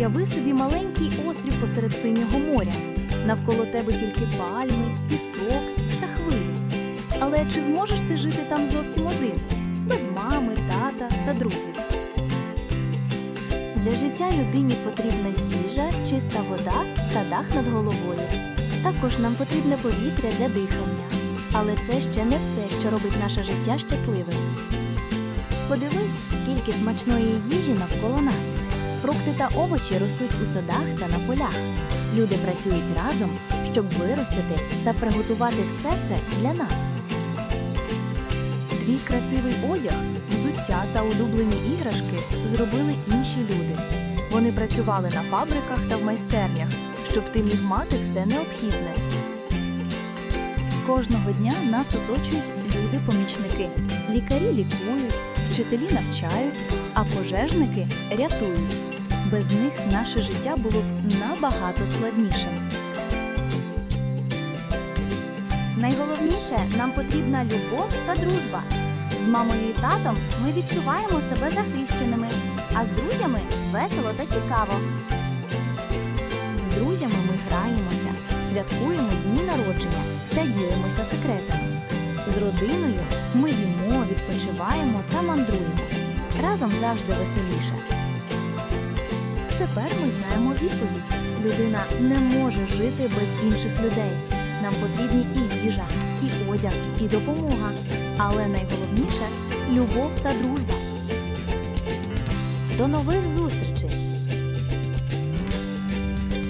Уяви собі маленький острів посеред синього моря. Навколо тебе тільки пальми, пісок та хвилі. Але чи зможеш ти жити там зовсім один, без мами, тата та друзів? Для життя людині потрібна їжа, чиста вода та дах над головою. Також нам потрібне повітря для дихання. Але це ще не все, що робить наше життя щасливим. Подивись, скільки смачної їжі навколо нас. Фрукти та овочі ростуть у садах та на полях. Люди працюють разом, щоб виростити та приготувати все це для нас. Твій красивий одяг, взуття та улюблені іграшки зробили інші люди. Вони працювали на фабриках та в майстернях, щоб ти міг мати все необхідне. Кожного дня нас оточують люди-помічники. Лікарі лікують, вчителі навчають, а пожежники рятують. Без них наше життя було б набагато складнішим. Найголовніше нам потрібна любов та дружба. З мамою і татом ми відчуваємо себе захищеними, а з друзями весело та цікаво. З друзями ми граємося, святкуємо дні народження та ділимося секретами. З родиною ми їмо, відпочиваємо та мандруємо. Разом завжди веселіше. Тепер ми знаємо відповідь. Людина не може жити без інших людей. Нам потрібні і їжа, і одяг, і допомога. Але найголовніше любов та дружба. До нових зустрічей!